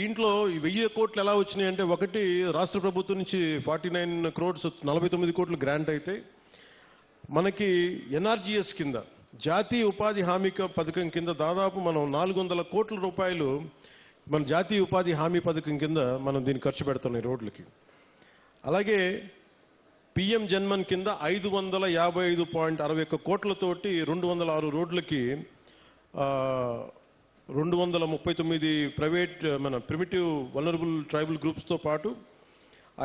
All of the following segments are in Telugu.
దీంట్లో ఈ వెయ్యి కోట్లు ఎలా వచ్చినాయి అంటే ఒకటి రాష్ట్ర ప్రభుత్వం నుంచి ఫార్టీ నైన్ క్రోడ్స్ నలభై తొమ్మిది కోట్లు గ్రాంట్ అయితే మనకి ఎన్ఆర్జీఎస్ కింద జాతీయ ఉపాధి హామీ పథకం కింద దాదాపు మనం నాలుగు వందల కోట్ల రూపాయలు మన జాతీయ ఉపాధి హామీ పథకం కింద మనం దీన్ని ఖర్చు పెడుతున్నాం రోడ్లకి. అలాగే పిఎం జన్మన్ కింద ఐదు వందల యాభై ఐదు పాయింట్ అరవై ఒక్క కోట్లతోటి రెండు వందల ఆరు రోడ్లకి రెండు వందల ముప్పై తొమ్మిది ప్రైవేట్ మన ప్రిమిటివ్ వలనరబుల్ ట్రైబల్ గ్రూప్స్తో పాటు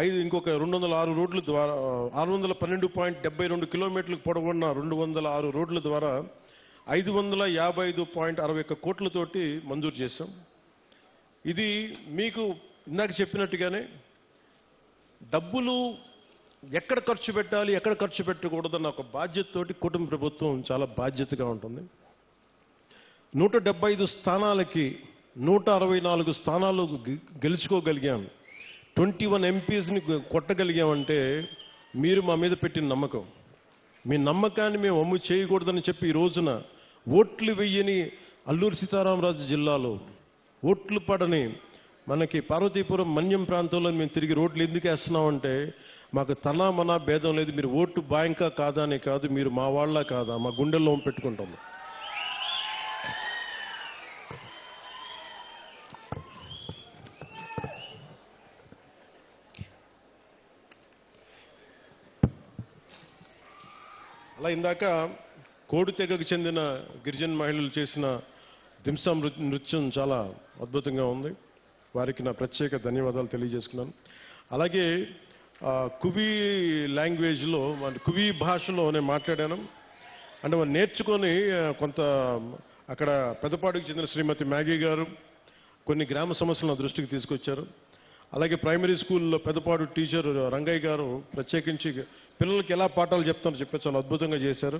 ఐదు ఇంకొక రెండు వందల ఆరు రోడ్ల ద్వారా ఆరు వందల పన్నెండు పాయింట్ డెబ్బై రెండు కిలోమీటర్లకు పొడవున్న రెండు వందల ఆరు రోడ్ల ద్వారా ఐదు వందల యాభై ఐదు పాయింట్ అరవై ఒక్క కోట్లతోటి మంజూరు చేశాం. ఇది మీకు ఇందాక చెప్పినట్టుగానే డబ్బులు ఎక్కడ ఖర్చు పెట్టాలి ఎక్కడ ఖర్చు పెట్టకూడదన్న ఒక బాధ్యతతోటి కుటుంబ ప్రభుత్వం చాలా బాధ్యతగా ఉంటుంది. నూట డెబ్బై ఐదు స్థానాలకి నూట అరవై నాలుగు స్థానాలు గెలుచుకోగలిగాం ట్వంటీ వన్ ఎంపీస్ని కొట్టగలిగామంటే మీరు మా మీద పెట్టిన నమ్మకం. మీ నమ్మకాన్ని మేము అమ్ము చేయకూడదని చెప్పి ఈ రోజున ఓట్లు వెయ్యని అల్లూరు సీతారామరాజు జిల్లాలో ఓట్లు పడని మనకి పార్వతీపురం మన్యం ప్రాంతంలో మేము తిరిగి రోడ్లు ఎందుకు వేస్తున్నామంటే మాకు తనా మనా భేదం లేదు. మీరు ఓటు బాయంకా కాదా అనే కాదు. మీరు మా వాళ్ళ కాదా? మా గుండెల్లో పెట్టుకుంటాం అలా ఇందాక కోడి తెగకు చెందిన గిరిజన మహిళలు చేసిన దింసా నృత్యం చాలా అద్భుతంగా ఉంది. వారికి నా ప్రత్యేక ధన్యవాదాలు తెలియజేసుకున్నాను. అలాగే కువి లాంగ్వేజ్లో మన కువి భాషలో నేను మాట్లాడాను. అంటే వారు నేర్చుకొని కొంత అక్కడ పెద్దపాడుకు చెందిన శ్రీమతి మ్యాగీ గారు కొన్ని గ్రామ సమస్యలను దృష్టికి తీసుకొచ్చారు. అలాగే ప్రైమరీ స్కూల్లో పెద్దపాడు టీచర్ రంగయ్య గారు ప్రత్యేకించి పిల్లలకి ఎలా పాఠాలు చెప్తారో చెప్పి చాలా అద్భుతంగా చేశారు.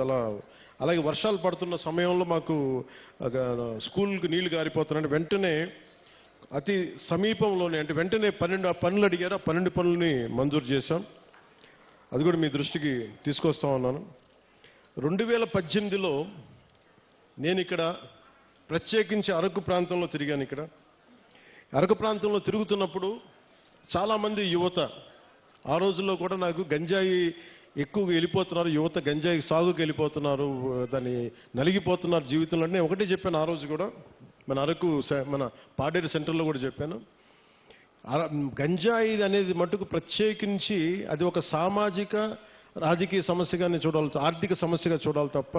చాలా అలాగే వర్షాలు పడుతున్న సమయంలో మాకు స్కూల్కి నీళ్ళు గారిపోతున్నాయి వెంటనే అతి సమీపంలోనే అంటే వెంటనే పన్నెండు పనులు అడిగారు. ఆ పన్నెండు పనులని మంజూరు చేశాం. అది కూడా మీ దృష్టికి తీసుకొస్తా ఉన్నాను. రెండు వేల పద్దెనిమిదిలో నేను ఇక్కడ ప్రత్యేకించి అరకు ప్రాంతంలో తిరిగాను ఇక్కడ. అరకు ప్రాంతంలో తిరుగుతున్నప్పుడు చాలామంది యువత ఆ రోజుల్లో కూడా నాకు గంజాయి ఎక్కువగా వెళ్ళిపోతున్నారు యువత గంజాయి సాగుకి వెళ్ళిపోతున్నారు దాన్ని నలిగిపోతున్నారు జీవితంలో. నేను ఒకటే చెప్పాను ఆ రోజు కూడా మన అరకు మన పాడేరు సెంటర్లో కూడా చెప్పాను. గంజాయి అనేది మటుకు ప్రత్యేకించి అది ఒక సామాజిక రాజకీయ సమస్యగానే చూడాలి ఆర్థిక సమస్యగా చూడాలి తప్ప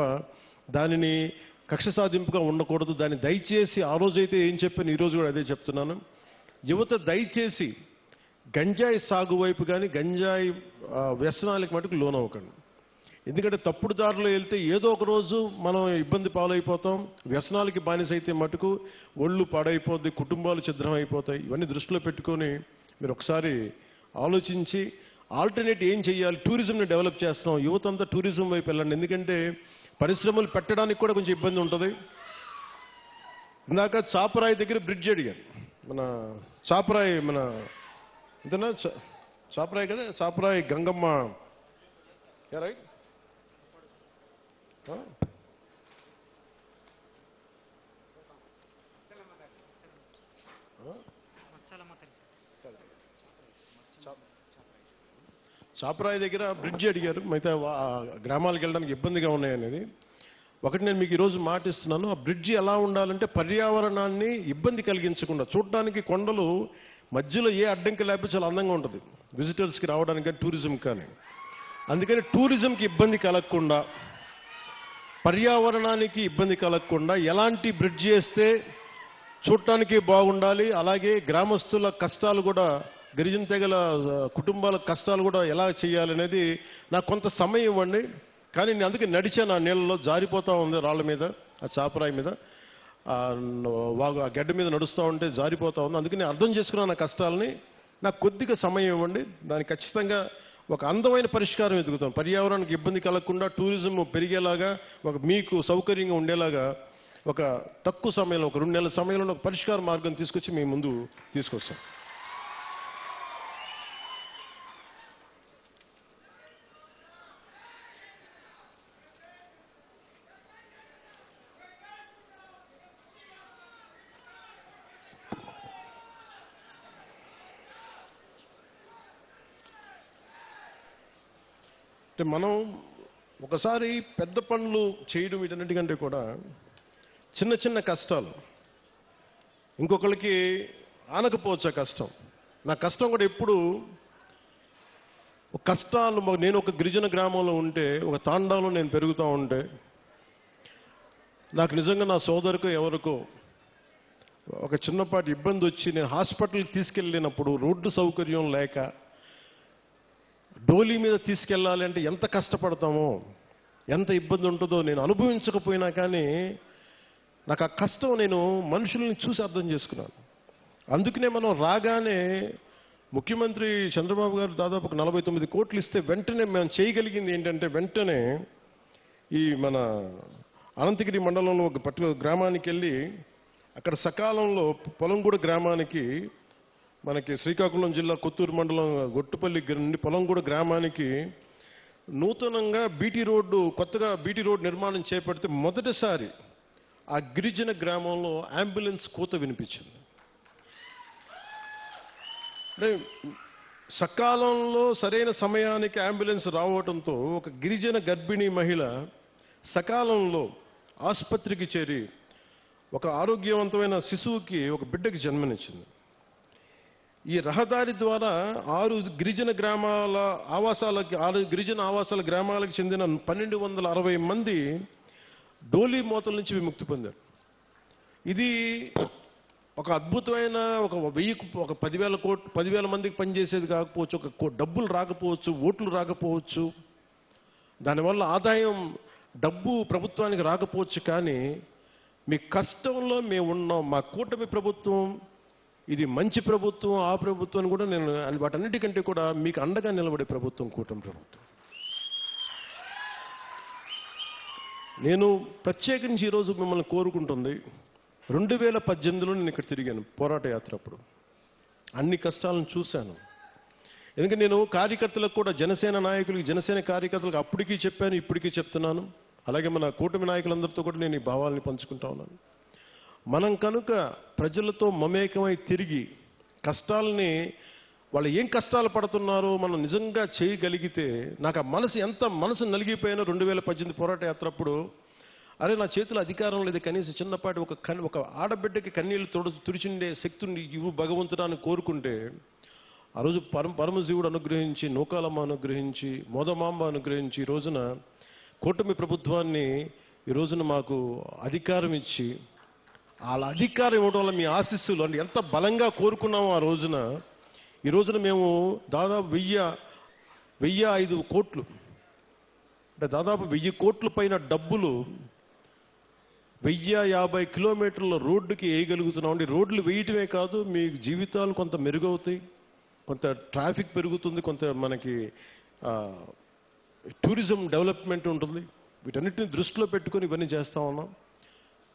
దానిని కక్ష సాధింపుగా ఉండకూడదు. దాన్ని దయచేసి ఆ రోజైతే ఏం చెప్పాను ఈరోజు కూడా అదే చెప్తున్నాను. యువత దయచేసి గంజాయి సాగు వైపు కానీ గంజాయి వ్యసనాలకు మటుకు లోనవ్వకండి. ఎందుకంటే తప్పుడు దారిలో వెళ్తే ఏదో ఒక రోజు మనం ఇబ్బంది పాలైపోతాం. వ్యసనాలకి బానిసైతే మటుకు ఒళ్ళు పాడైపోద్ది కుటుంబాలు ఛిద్రం అయిపోతాయి ఇవన్నీ దృష్టిలో పెట్టుకొని మీరు ఒకసారి ఆలోచించి ఆల్టర్నేట్ ఏం చేయాలి టూరిజంని డెవలప్ చేస్తున్నాం. యువత అంతా టూరిజం వైపు వెళ్ళండి. ఎందుకంటే పరిశ్రమలు పెట్టడానికి కూడా కొంచెం ఇబ్బంది ఉంటుంది. ఇందాక చాపరాయి దగ్గర బ్రిడ్జ్ అడిగారు. మన చాపరాయి మన ఇంతనా చాపరాయి కదా? చాపరాయి గంగమ్మ. Right? Huh? చాపరాయి దగ్గర బ్రిడ్జ్ అడిగారు. మిగతా గ్రామాలకు వెళ్ళడానికి ఇబ్బందిగా ఉన్నాయనేది. ఒకటి నేను మీకు ఈరోజు మాటిస్తున్నాను ఆ బ్రిడ్జి ఎలా ఉండాలంటే పర్యావరణాన్ని ఇబ్బంది కలిగించకుండా చూడడానికి కొండలు మధ్యలో ఏ అడ్డంకి లేకపోతే చాలా అందంగా ఉంటుంది. విజిటర్స్కి రావడానికి కానీ టూరిజం కానీ. అందుకని టూరిజంకి ఇబ్బంది కలగకుండా పర్యావరణానికి ఇబ్బంది కలగకుండా ఎలాంటి బ్రిడ్జ్ చేస్తే చూడటానికి బాగుండాలి అలాగే గ్రామస్తుల కష్టాలు కూడా గిరిజన తెగల కుటుంబాల కష్టాలు కూడా ఎలా చేయాలనేది నాకు కొంత సమయం ఇవ్వండి. కానీ నేను అందుకే నడిచాను ఆ నీళ్ళలో జారిపోతా ఉంది రాళ్ళ మీద ఆ చాపరాయి మీద. ఆ, వాగు ఆ గడ్డ మీద నడుస్తూ ఉంటే జారిపోతా ఉంది. అందుకని నేను అర్థం చేసుకున్నాను నా కష్టాలని. నాకు కొద్దిగా సమయం ఇవ్వండి. దానికి ఖచ్చితంగా ఒక అందమైన పరిష్కారం ఎదుగుతాం. పర్యావరణానికి ఇబ్బంది కలగకుండా టూరిజం పెరిగేలాగా ఒక మీకు సౌకర్యంగా ఉండేలాగా ఒక తక్కువ సమయంలో ఒక రెండు నెలల సమయంలో ఒక పరిష్కార మార్గం తీసుకొచ్చి మీ ముందు తీసుకొస్తాం. అంటే మనం ఒకసారి పెద్ద పనులు చేయడం వీటన్నిటికంటే కూడా చిన్న చిన్న కష్టాలు. ఇంకొకరికి ఆనకపోవచ్చు కష్టం. నా కష్టం కూడా ఎప్పుడు ఒక కష్టాలు నేను ఒక గిరిజన గ్రామంలో ఉంటే ఒక తాండాలో నేను పెరుగుతూ ఉంటే నాకు నిజంగా నా సోదరుకో ఎవరికో ఒక చిన్నపాటి ఇబ్బంది వచ్చి నేను హాస్పిటల్కి తీసుకెళ్ళినప్పుడు రోడ్డు సౌకర్యం లేక డోలీ మీద తీసుకెళ్ళాలి అంటే ఎంత కష్టపడతామో ఎంత ఇబ్బంది ఉంటుందో నేను అనుభవించకపోయినా కానీ నాకు ఆ కష్టం నేను మనుషుల్ని చూసి అర్థం చేసుకున్నాను. అందుకనే మనం రాగానే ముఖ్యమంత్రి చంద్రబాబు గారు దాదాపు ఒక నలభై తొమ్మిది కోట్లు ఇస్తే వెంటనే మేము చేయగలిగింది ఏంటంటే వెంటనే ఈ మన అనంతగిరి మండలంలో ఒక పర్టికులర్ గ్రామానికి వెళ్ళి అక్కడ సకాలంలో పొలంగూడ గ్రామానికి మనకి శ్రీకాకుళం జిల్లా కొత్తూరు మండలం గొట్టుపల్లి పొలంగూడ గ్రామానికి నూతనంగా బీటీ రోడ్డు కొత్తగా బీటీ రోడ్డు నిర్మాణం చేపడితే మొదటిసారి ఆ గిరిజన గ్రామంలో అంబులెన్స్ కూత వినిపించింది. అంటే సకాలంలో సరైన సమయానికి అంబులెన్స్ రావడంతో ఒక గిరిజన గర్భిణీ మహిళ సకాలంలో ఆసుపత్రికి చేరి ఒక ఆరోగ్యవంతమైన శిశువుకి ఒక బిడ్డకి జన్మనిచ్చింది. ఈ రహదారి ద్వారా ఆరు గిరిజన గ్రామాల ఆవాసాలకి ఆరు గిరిజన ఆవాసాల గ్రామాలకు చెందిన పన్నెండు వందల అరవై మంది డోలీ మోతల నుంచి విముక్తి పొందారు. ఇది ఒక అద్భుతమైన ఒక వెయ్యి ఒక పదివేల కోట్ పదివేల మందికి పనిచేసేది కాకపోవచ్చు ఒక కో- డబ్బులు రాకపోవచ్చు ఓట్లు రాకపోవచ్చు. దానివల్ల ఆదాయం డబ్బు ప్రభుత్వానికి రాకపోవచ్చు కానీ మీ కష్టంలో మేము ఉన్నాం మా కూటమి ప్రభుత్వం ఇది మంచి ప్రభుత్వం ఆ ప్రభుత్వం కూడా నేను వాటన్నిటికంటే కూడా మీకు అండగా నిలబడే ప్రభుత్వం కూటమి ప్రభుత్వం. నేను ప్రత్యేకించి ఈరోజు మిమ్మల్ని కోరుకుంటుంది రెండు వేల పద్దెనిమిదిలో నేను ఇక్కడ తిరిగాను పోరాట యాత్ర అప్పుడు. అన్ని కష్టాలను చూశాను. ఎందుకంటే నేను కార్యకర్తలకు కూడా జనసేన నాయకులకి జనసేన కార్యకర్తలకు అప్పటికీ చెప్పాను ఇప్పటికీ చెప్తున్నాను. అలాగే మన కూటమి నాయకులందరితో కూడా నేను ఈ భావాల్ని పంచుకుంటా ఉన్నాను. మనం కనుక ప్రజలతో మమేకమై తిరిగి కష్టాలని వాళ్ళు ఏం కష్టాలు పడుతున్నారో మనం నిజంగా చేయగలిగితే నాకు ఆ మనసు ఎంత మనసు నలిగిపోయినా రెండు వేల పద్దెనిమిది పోరాట యాత్ర అప్పుడు అరే నా చేతిలో అధికారం లేదు కనీసం చిన్నపాటి ఒక కన్ ఒక ఆడబిడ్డకి కన్నీళ్ళు తొడ తుడిచిండే శక్తిని ఇవ్వు భగవంతుడాన్ని కోరుకుంటే ఆ రోజు పరమ పరమజీవుడు అనుగ్రహించి నూకాలమ్మ అనుగ్రహించి మోదమాంబ అనుగ్రహించి ఈ రోజున కూటమి ప్రభుత్వాన్ని ఈ రోజున మాకు అధికారం ఇచ్చి వాళ్ళ అధికారం ఇవ్వడం వల్ల మీ ఆశీస్సులు అంటే ఎంత బలంగా కోరుకున్నామో ఆ రోజున ఈ రోజున మేము దాదాపు వెయ్యి వెయ్యి ఐదు కోట్లు అంటే దాదాపు వెయ్యి కోట్ల పైన డబ్బులు వెయ్యి యాభై కిలోమీటర్ల రోడ్డుకి వేయగలుగుతున్నాం అండి రోడ్లు వేయటమే కాదు మీ జీవితాలు కొంత మెరుగవుతాయి కొంత ట్రాఫిక్ పెరుగుతుంది కొంత మనకి టూరిజం డెవలప్మెంట్ ఉంటుంది. వీటన్నిటిని దృష్టిలో పెట్టుకొని ఇవన్నీ చేస్తా ఉన్నాం.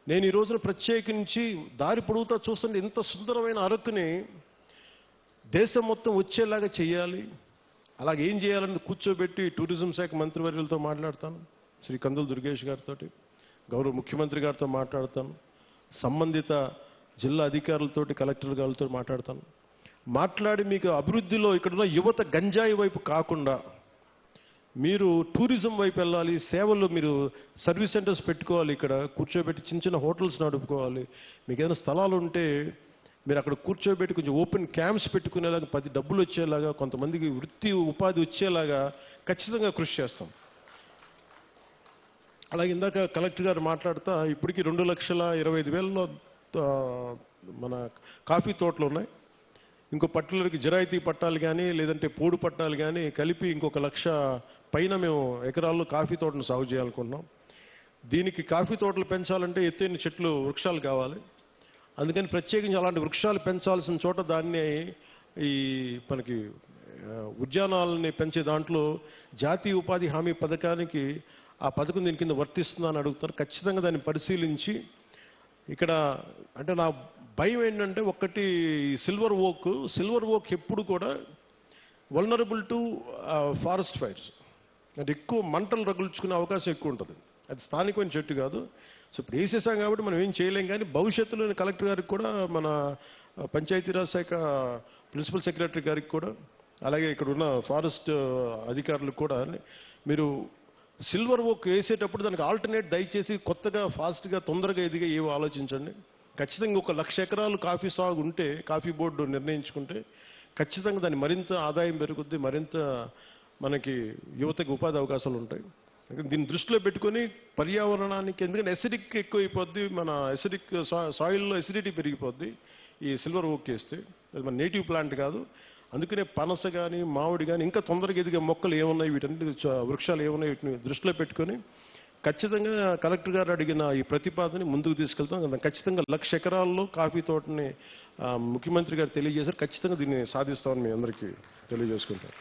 నేను ఈ రోజున ప్రత్యేకించి దారి పొడుగుతా చూస్తుంటే ఇంత సుందరమైన అరకుని దేశం మొత్తం వచ్చేలాగా చేయాలి అలాగే ఏం చేయాలని కూర్చోబెట్టి టూరిజం శాఖ మంత్రివర్యులతో మాట్లాడతాను. శ్రీ కందుల దుర్గేష్ గారితో గౌరవ ముఖ్యమంత్రి గారితో మాట్లాడతాను. సంబంధిత జిల్లా అధికారులతోటి కలెక్టర్ గారితో మాట్లాడతాను. మాట్లాడి మీకు అభివృద్ధిలో ఇక్కడున్న యువత గంజాయి వైపు కాకుండా మీరు టూరిజం వైపు వెళ్ళాలి సేవలు మీరు సర్వీస్ సెంటర్స్ పెట్టుకోవాలి ఇక్కడ కూర్చోబెట్టి చిన్న చిన్న హోటల్స్ నడుపుకోవాలి. మీకు ఏదైనా స్థలాలు ఉంటే మీరు అక్కడ కూర్చోబెట్టి కొంచెం ఓపెన్ క్యాంప్స్ పెట్టుకునేలాగా పది డబ్బులు వచ్చేలాగా కొంతమందికి వృత్తి ఉపాధి వచ్చేలాగా ఖచ్చితంగా కృషి చేస్తాం. అలాగే ఇందాక కలెక్టర్ గారు మాట్లాడుతా ఇప్పటికీ రెండు లక్షల ఇరవై ఐదు వేలలో మన కాఫీ తోటలు ఉన్నాయి. ఇంకో పట్టులకి జిరాయితీ పట్టాలు కానీ లేదంటే పోడు పట్టాలు కానీ కలిపి ఇంకొక లక్ష పైన మేము ఎకరాల్లో కాఫీ తోటను సాగు చేయాలనుకుంటున్నాం. దీనికి కాఫీ తోటలు పెంచాలంటే ఎత్తైన చెట్లు వృక్షాలు కావాలి. అందుకని ప్రత్యేకించి అలాంటి వృక్షాలు పెంచాల్సిన చోట దాన్ని ఈ మనకి ఉద్యానాలని పెంచే దాంట్లో జాతీయ ఉపాధి హామీ పథకానికి ఆ పథకం దీని కింద వర్తిస్తుందని అడుగుతారు. ఖచ్చితంగా దాన్ని పరిశీలించి ఇక్కడ అంటే నా భయం ఏంటంటే ఒకటి సిల్వర్ ఓక్ సిల్వర్ ఓక్ ఎప్పుడు కూడా వల్నరబుల్ టు ఫారెస్ట్ ఫైర్స్ అంటే ఎక్కువ మంటలు రగుల్చుకునే అవకాశం ఎక్కువ ఉంటుంది. అది స్థానికమైన చెట్టు కాదు. సో ఇప్పుడు వేసేసాం కాబట్టి మనం ఏం చేయలేం కానీ భవిష్యత్తులో కలెక్టర్ గారికి కూడా మన పంచాయతీరాజ్ శాఖ ప్రిన్సిపల్ సెక్రటరీ గారికి కూడా అలాగే ఇక్కడ ఉన్న ఫారెస్ట్ అధికారులు కూడా మీరు సిల్వర్ ఓక్ వేసేటప్పుడు దానికి ఆల్టర్నేట్ దయచేసి కొత్తగా ఫాస్ట్గా తొందరగా ఎదిగా ఏవో ఆలోచించండి. ఖచ్చితంగా ఒక లక్ష ఎకరాలు కాఫీ సాగు ఉంటే కాఫీ బోర్డు నిర్ణయించుకుంటే ఖచ్చితంగా దాని మరింత ఆదాయం పెరుగుద్ది మరింత మనకి యువతకి ఉపాధి అవకాశాలు ఉంటాయి. దీన్ని దృష్టిలో పెట్టుకొని పర్యావరణానికి ఎందుకంటే ఎసిడిక్ ఎక్కువైపోద్ది మన ఎసిడిక్ సాయిల్లో ఎసిడిటీ పెరిగిపోద్ది ఈ సిల్వర్ ఓక్ వేస్తే. అది మన నేటివ్ ప్లాంట్ కాదు. అందుకనే పనస కానీ మామిడి కానీ ఇంకా తొందరగా ఎదిగే మొక్కలు ఏమున్నాయి వీటన్నిటి వృక్షాలు ఏమున్నాయి వీటిని దృష్టిలో పెట్టుకొని ఖచ్చితంగా కలెక్టర్ గారు అడిగిన ఈ ప్రతిపాదన ముందుకు తీసుకెళ్తాం. ఖచ్చితంగా లక్ష ఎకరాల్లో కాఫీ తోటని ముఖ్యమంత్రి గారు తెలియజేశారు. ఖచ్చితంగా దీన్ని సాధిస్తామని మీ అందరికీ తెలియజేసుకుంటాం.